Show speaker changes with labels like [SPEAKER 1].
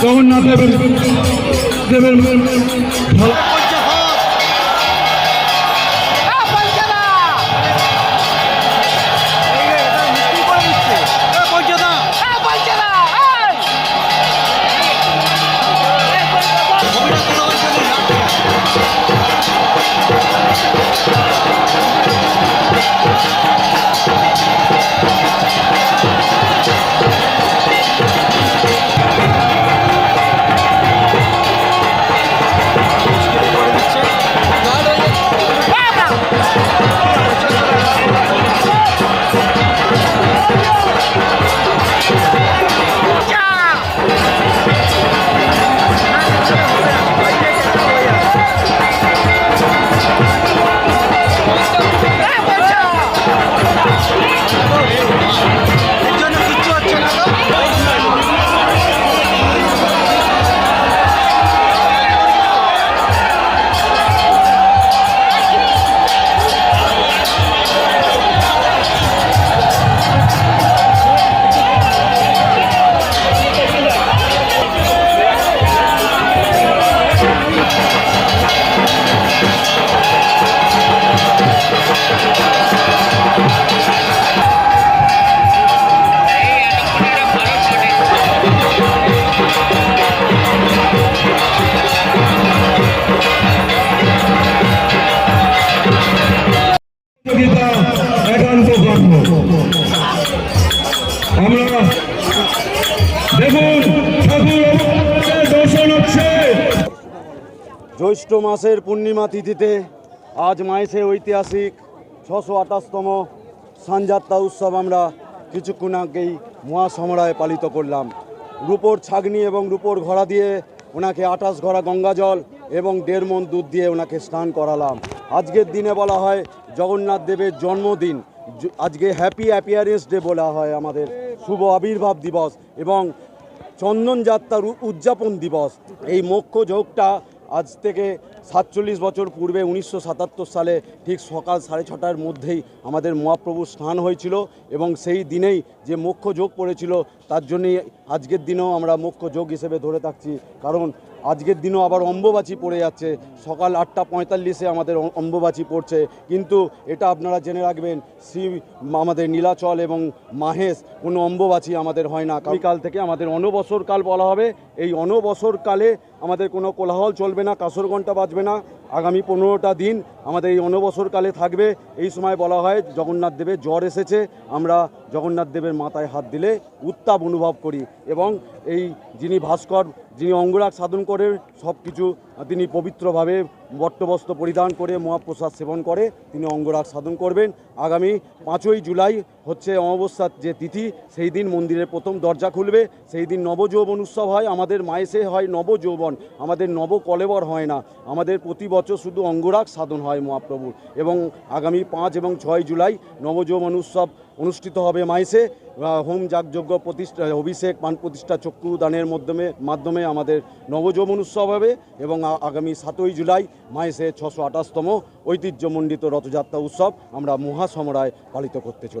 [SPEAKER 1] জগন্নাথ দেবের দেবের
[SPEAKER 2] জ্যৈষ্ঠ মাসের পূর্ণিমা তিথিতে আজ মাইসে ঐতিহাসিক ছশো আঠাশতম সানযাত্রা উৎসব আমরা কিছুক্ষণ আগেই মহাসমরায় পালিত করলাম। রূপোর ছাগনি এবং রূপোর ঘোড়া দিয়ে ওনাকে আঠাশ ঘোড়া গঙ্গা জল এবং দেড় মন দুধ দিয়ে ওনাকে স্নান করালাম। আজকের দিনে বলা হয় জগন্নাথ দেবের জন্মদিন। আজকে হ্যাপি অ্যাপিয়ারেন্স ডে বলা হয় আমাদের। শুভ আবির্ভাব দিবস এবং চন্দন যাত্রার উদযাপন দিবস। এই মোক্ষ যোগটা আজ থেকে সাতচল্লিশ বছর পূর্বে উনিশশো সাতাত্তর সালে ঠিক সকাল সাড়ে ছটার মধ্যেই আমাদের মহাপ্রভুর স্নান হয়েছিল এবং সেই দিনেই যে মোক্ষ যোগ পড়েছিল, তার জন্যই আজকের দিনেও আমরা মোক্ষ যোগ হিসেবে ধরে থাকছি। কারণ আজকের দিনও আবার অম্বুবাচী পড়ে যাচ্ছে। সকাল আটটা পঁয়তাল্লিশে আমাদের অম্বুবাচী পড়ছে। কিন্তু এটা আপনারা জেনে রাখবেন, শ্রী আমাদের নীলাচল এবং মাহেশ, কোনো অম্বুবাচী আমাদের হয় না। কাল থেকে আমাদের অনবসর কাল বলা হবে। এই অনবসর কালে আমাদের কোনো কোলাহল চলবে না, কাসর ঘণ্টা বাজবে না। আগামী পনেরোটা দিন আমাদের এই অনবসর কালে থাকবে। এই সময় বলা হয়, জগন্নাথ দেবের জ্বর এসেছে। আমরা জগন্নাথ দেবের মাথায় হাত দিলে উত্তাপ অনুভব করি এবং এই যিনি ভাস্কর, যিনি অঙ্গরাগ সাধন করে, সব কিছু তিনি পবিত্রভাবে বট্টবস্ত্র পরিধান করে, মহাপ্রসাদ সেবন করে, তিনি অঙ্গরাগ সাধন করবেন। আগামী পাঁচই জুলাই হচ্ছে অমাবস্যার যে তিথি, সেই দিন মন্দিরের প্রথম দরজা খুলবে। সেই দিন নবযৌবন উৎসব হয়। আমাদের মায়েসে হয় নবযৌবন। আমাদের নব কলেবর হয় না। আমাদের প্রতি বছর শুধু অঙ্গরাগ সাধন হয় মহাপ্রভুর। এবং আগামী পাঁচ এবং ছয় জুলাই নবযৌবন উৎসব অনুষ্ঠিত হবে মাইসে। হোম যাগযজ্ঞ প্রতিষ্ঠা, অভিষেক, পান প্রতিষ্ঠা, চক্ষু দানের মাধ্যমে মাধ্যমে আমাদের নবযৌবন উৎসব হবে এবং আগামী সাতই জুলাই মাইসে ছশো আঠাশতম ঐতিহ্যমণ্ডিত রথযাত্রা উৎসব আমরা মহাসমরায় পালিত করতে চলি